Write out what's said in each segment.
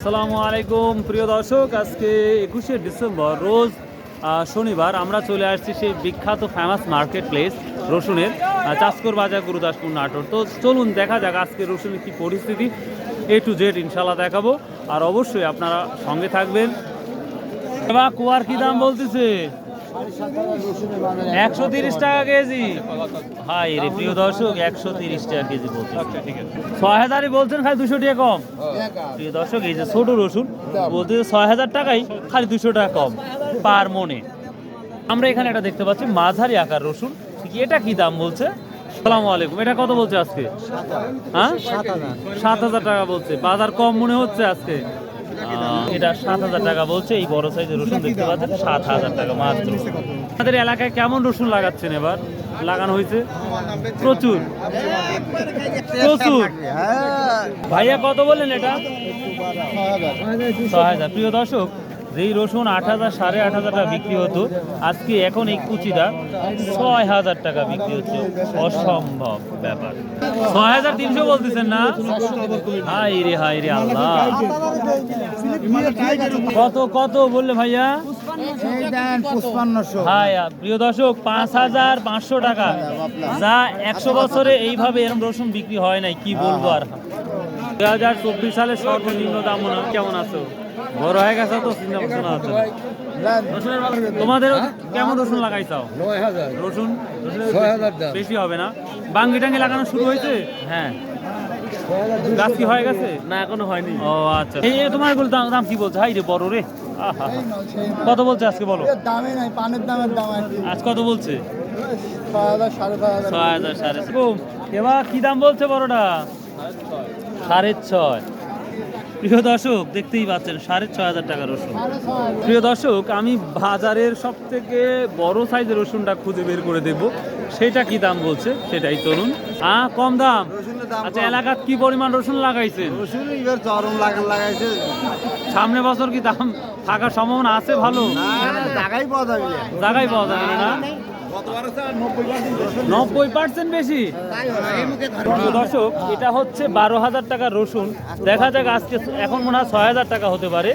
আসসালামু আলাইকুম, প্রিয় দর্শক। আজকে একুশে ডিসেম্বর, রোজ শনিবার আমরা চলে আসছি সেই বিখ্যাত ফেমাস মার্কেট প্লেস রসুনের চাষকর বাজার, গুরুদাসপুর নাটোর। তো চলুন দেখা যাক আজকে রসুনের কি পরিস্থিতি। এ টু জেড ইনশাল্লাহ দেখাবো। আর অবশ্যই আপনারা সঙ্গে থাকবেন। এবার কুয়ার কি দাম বলতেছে? একশো তিরিশ টাকা কেজি। হাই রে প্রিয় দর্শক একশো তিরিশ টাকা কেজি বলছে ছয় হাজারই বলছেন খালি দুশো টাকা কম। প্রিয় দর্শক এই যে ছোট রসুন বলতে ছয় হাজার টাকাই খালি দুশো টাকা কম পার মনে। আমরা এখানে এটা দেখতে পাচ্ছি মাঝারি আকার রসুন। এটা কি দাম বলছে? সালামু আলাইকুম এটা কত বলছে আজকে? হ্যাঁ? সাত হাজার। টাকা বলছে। বাজার কম মনে হচ্ছে আজকে। আহ, এটা সাত হাজার টাকা বলছে, এই বড় সাইজের রসুন দেখতে পাচ্ছেন, সাত হাজার টাকা মাত্র। আমাদের এলাকায় কেমন রসুন লাগাচ্ছেন এবার? লাগানো হয়েছে? প্রচুর। প্রচুর। ভাইয়া কত বললেন এটা? ছয় হাজার। প্রিয় দর্শক, যেই রসুন আট হাজার, সাড়ে আট হাজার টাকা বিক্রি হতো, আজকে এখন এই কুচিটা ছয় হাজার টাকা বিক্রি হচ্ছে। অসম্ভব ব্যাপার। ছয় হাজার তিনশো বলতেছেন না? হাই রে হাই রে, আল্লাহ। কত কত বললে ভাইয়া? প্রিয় দর্শক পাঁচ হাজার পাঁচশো টাকা। যা একশো বছরে এইভাবে এরকম রসুন বিক্রি হয় নাই কি বলব আর? দু হাজার চব্বিশ সালের সর্বনিম্ন দাম মনে হয় কেমন আছো? বড় হয়ে গেছে তো চিন্তা ভাবনা আছে তোমাদের কেমন রসুন লাগাইছাও? রসুন? বেশি হবে না। বাঙ্গি টাঙ্গি লাগানো শুরু হয়েছে? হ্যাঁ। গাছ কি হয়ে গেছে? না এখনও হয়নি। ও আচ্ছা এই এই তোমার এগুলো দাম দাম কি বলছে? হাই রে বড় রে। কত বলছে আজকে বলো? দামে নাই পানের দামের দাম আজ কত বলছে? ছয় হাজার সাড়ে। এবার কি দাম বলছে বড়টা? সাড়ে ছয়। প্রিয় দর্শক দেখতেই পাচ্ছেন সাড়ে ছয় হাজার টাকা রসুন। প্রিয় দর্শক আমি বাজারের সব থেকে বড় সাইজের রসুনটা খুঁজে বের করে দেখব। সেটা কি দাম বলছে? সেটাই চলুন। আ কম দাম। আচ্ছা এলাকার কি পরিমাণ রসুন লাগাইছেন? রসুন এবার চরম লাগান লাগাইছে। সামনে বছর কি দাম থাকার সম্ভাবনা আছে ভালো? জায়গায় পাওয়া যাবে। জায়গায় পাওয়া যাবে না নব্বই পার্সেন্ট বেশি? দর্শক এটা হচ্ছে বারো হাজার টাকার রসুন। দেখা যাক আজকে এখন মনে হয় ছয় হাজার টাকা হতে পারে।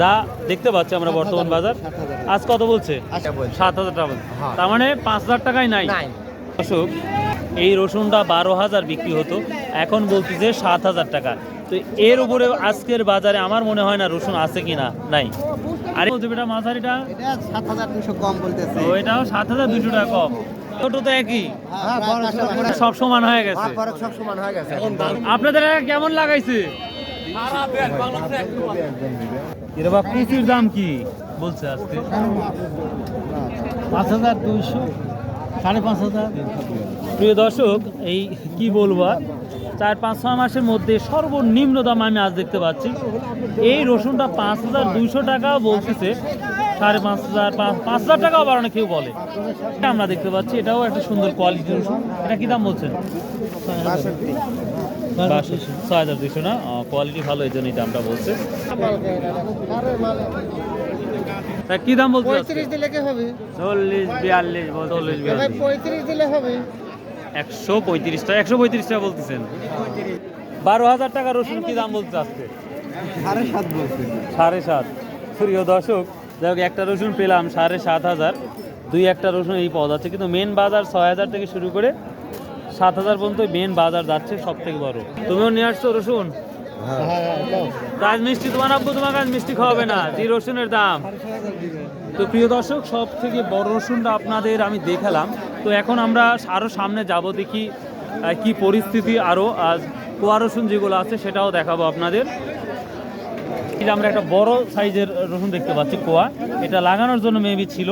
যা দেখতে পাচ্ছি আমরা বর্তমান বাজার। আজ কত বলছে? সাত হাজার টাকা তার মানে পাঁচ হাজার টাকাই নাই। দর্শক এই রসুনটা বারো হাজার বিক্রি হতো। এখন বলতেছে সাত হাজার টাকা। তো এর উপরে আজকের বাজারে আমার মনে হয় না রসুন আছে কি না নাই। আরে বেটা মাঝারিটা? সাত হাজার দুশো কম বলতেছে এটাও সাত হাজার দুশো টাকা কম। ছোট তো একই। সব সমান হয়ে গেছে। সব সমান হয়ে গেছে আপনাদের কেমন লাগাইছে কুচির দাম কি? বলছে আজকে। পাঁচ হাজার দুইশো, সাড়ে পাঁচ হাজার। প্রিয় দর্শক, এই কি বলব চার পাঁচ ছয় মাসের মধ্যে সর্বনিম্ন দাম আমি আজ দেখতে পাচ্ছি। এই রসুনটা পাঁচ হাজার দুইশো টাকাও বলতেছে সাড়ে পাঁচ হাজার পাঁচ পাঁচ হাজার টাকাও বাড়ানো কেউ বলে। এটা আমরা দেখতে পাচ্ছি এটাও একটা সুন্দর কোয়ালিটি রসুন। এটা কি দাম বলছেন? ছয় হাজার দুইশো না? কোয়ালিটি ভালো এই জন্য এই দামটা বলছে। তা কি দাম বলছে পঁয়ত্রিশ দিলে কি হবে? চল্লিশ বিয়াল্লিশ চল্লিশ বিয়াল্লিশ। পঁয়ত্রিশ দিলে হবে। একশো পঁয়ত্রিশ টাকা একশো পঁয়ত্রিশ টাকা বলতেছেন। বারো হাজার টাকা রসুন কি দাম বলতে আজকে? সাড়ে সাত সাড়ে সাত। প্রিয় দর্শক যাই হোক একটা রসুন পেলাম সাড়ে সাত হাজার। দুই একটা রসুন এই পদ আছে কিন্তু মেন বাজার ছয় হাজার থেকে শুরু করে সাত হাজার পর্যন্ত মেন বাজার যাচ্ছে সব থেকে বড়। তুমিও নিয়ে আসছো রসুন? কাজ মিষ্টি তোমার আব্বু তোমার কাজ মিষ্টি খাওয়াবে না। যে রসুনের দাম। তো প্রিয় দর্শক সব থেকে বড় রসুনটা আপনাদের আমি দেখালাম। তো এখন আমরা আরও সামনে যাব দেখি কি পরিস্থিতি আরও আজ কোয়া রসুন যেগুলো আছে সেটাও দেখাবো আপনাদের। এই যে আমরা একটা বড় সাইজের রসুন দেখতে পাচ্ছি কোয়া। এটা লাগানোর জন্য মেবি ছিল।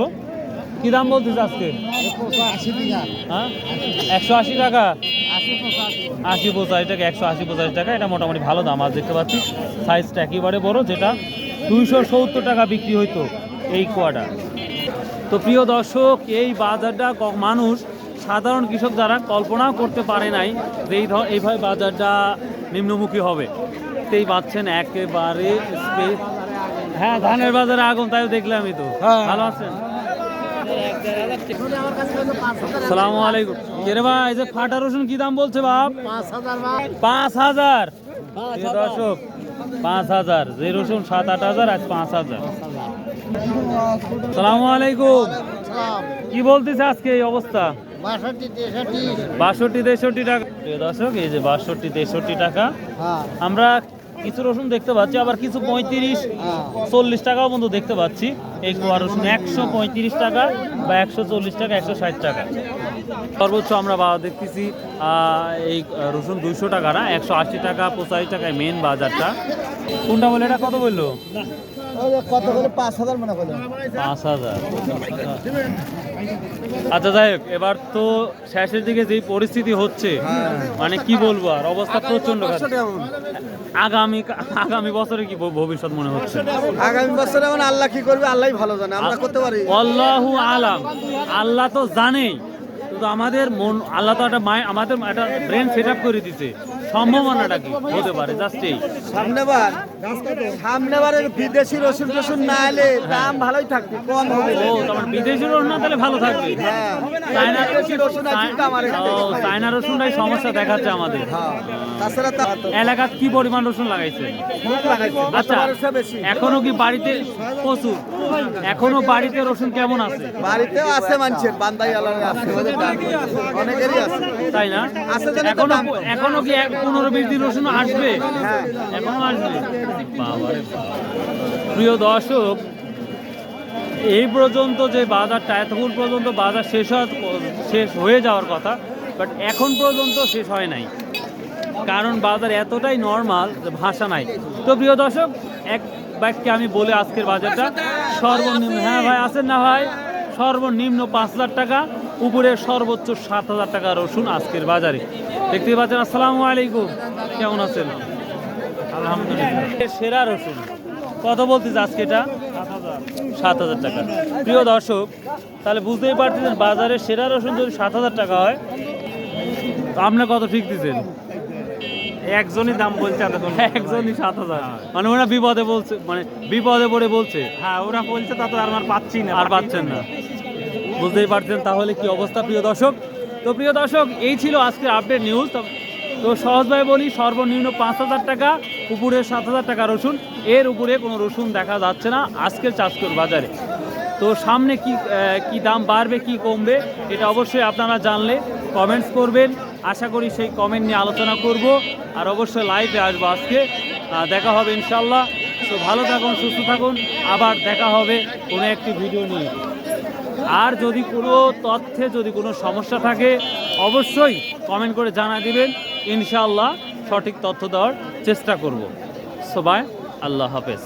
কি দাম বলতেছে আজকে? হ্যাঁ? একশো আশি টাকা। আশি পঁচাশি টাকা একশো আশি পঁচাশি টাকা এটা মোটামুটি ভালো দাম। আজ দেখতে পাচ্ছি সাইজটা একেবারে বড় যেটা দুইশো সত্তর টাকা বিক্রি হইতো এই কোয়াটা তো প্রিয় দর্শক এই বাজারটা মানুষ সাধারণ কৃষক যারা কল্পনাও করতে পারে নাই যে এই ধর এইভাবে বাজারটা নিম্নমুখী হবে। তেই পাচ্ছেন একেবারে হ্যাঁ ধানের বাজারে আগুন তাই দেখলামই তো। হ্যাঁ। ভালো আছেন? সালামু আলাইকুম। কে রে ভাই এই যে ফাটা রসুন কি দাম বলছে বাপ? পাঁচ হাজার। দর্শক পাঁচ হাজার। যে রসুন সাত আট হাজার আজ পাঁচ হাজার। সালামু আলাইকুম। কি বলতেছে আজকে এই অবস্থা? বাষট্টি তেষট্টি টাকা। দর্শক এই যে বাষট্টি তেষট্টি টাকা। হ্যাঁ। আমরা কিছু রসুন দেখতে পাচ্ছি, আবার কিছু পঁয়ত্রিশ, চল্লিশ টাকাও বন্ধু দেখতে পাচ্ছি। এই কোয়া রসুন একশো পঁয়ত্রিশ টাকা বা একশো চল্লিশ টাকা, একশো ষাট টাকা। সর্বোচ্চ আমরা বা দেখতেছি এই রসুন দুইশো টাকা না, একশো আশি টাকা, পঁচাশি টাকায় মেন বাজারটা। কোনটা বলে এটা কত বলল? কত করে পাঁচ হাজার মনে করলেন। পাঁচ হাজার। আচ্ছা যাই হোক এবার তো শেষের দিকে যেই পরিস্থিতি হচ্ছে মানে কি বলব আর অবস্থা প্রচণ্ড। আগামী আগামী বছরে কি ভবিষ্যৎ মনে হচ্ছে? আগামী বছরে এখন আল্লাহ কি করবে? আল্লাহ ভালো জানে আমরা করতে পারি। আল্লাহু আলাম। আল্লাহ তো জানেই। কিন্তু আমাদের মন আল্লাহ তো একটা মাই- আমাদের একটা ব্রেন সেট আপ করে দিছে। সম্ভাবনাটা কি? হতে পারে জাস্ট এই। সামনেবার বিদেশি রসুন টসুন না এলে দাম ভালোই থাকবে কম হবে। ও তোমার বিদেশি রসুন না তাহলে ভালো থাকবে। হ্যাঁ। চায়না রসুন চায়না রসুনটাই সমস্যা দেখাচ্ছে আমাদের। হ্যাঁ। তাছাড়া এলাকার কি পরিমাণ রসুন লাগাইছে আচ্ছা এখনও কি বাড়িতে প্রচুর? এখনও বাড়িতে রসুন কেমন আছে? বাড়িতেও আছে মানুষের বান্দাই আলাদা আছে অনেকেরই আছে। তাই না? এখনও এখনও কি পনেরো বিশ দিন রসুন আসবে? হ্যাঁ। এখনও আসবে? প্রিয় দর্শক এই পর্যন্ত যে বাজারটা এতক্ষণ পর্যন্ত বাজার শেষ শেষ হয়ে যাওয়ার কথা বাট এখন পর্যন্ত শেষ হয় নাই। কারণ বাজার এতটাই নর্মাল যে ভাষা নাই। তো প্রিয় দর্শক এক বাক্যে আমি বলে আজকের বাজারটা। সর্বনিম্ন হ্যাঁ ভাই আছেন না ভাই? সর্বনিম্ন পাঁচ হাজার টাকা। উপরে সর্বোচ্চ সাত হাজার টাকা রসুন আজকের বাজারে। দেখতে পাচ্ছেন আসসালামু আলাইকুম। কেমন আছেন? আলহামদুলিল্লাহ। সেরা রসুন। কত বলতেছে আজকে এটা? সাত হাজার। টাকা। প্রিয় দর্শক তাহলে বুঝতেই পারতেছেন বাজারে সেরা রসুন যদি সাত হাজার টাকা হয় তো আপনি কত ঠিক দিচ্ছেন একজনই দাম বলছে এতক্ষণ একজনই সাত হাজার। মানে ওরা বিপদে বলছে মানে বিপদে পড়ে বলছে। হ্যাঁ ওরা বলছে তা তো আর পাচ্ছি না। আর পাচ্ছেন না। বুঝতেই পারছেন তাহলে কি অবস্থা, প্রিয় দর্শক? তো প্রিয় দর্শক, এই ছিল আজকের আপডেট নিউজ তো- সহজভাবে বলি, সর্বনিম্ন পাঁচ হাজার টাকা, উপরে সাত হাজার টাকা রসুন। এর উপরে কোনো রসুন দেখা যাচ্ছে না আজকের চাষকর বাজারে। তো সামনে কি কি দাম বাড়বে, কি কমবে, এটা অবশ্যই আপনারা জানলে কমেন্টস করবেন। আশা করি সেই কমেন্ট নিয়ে আলোচনা করব। আর অবশ্যই লাইভে আসব আজকে। দেখা হবে ইনশাল্লাহ তো ভালো থাকুন, সুস্থ থাকুন। আবার দেখা হবে কোনো একটি ভিডিও নিয়ে। আর যদি কোনো তথ্যে যদি কোনো সমস্যা থাকে, অবশ্যই কমেন্ট করে জানা দিবেন। ইনশাআল্লাহ সঠিক তথ্য দেওয়ার চেষ্টা করব। সবাই, আল্লাহ হাফেজ।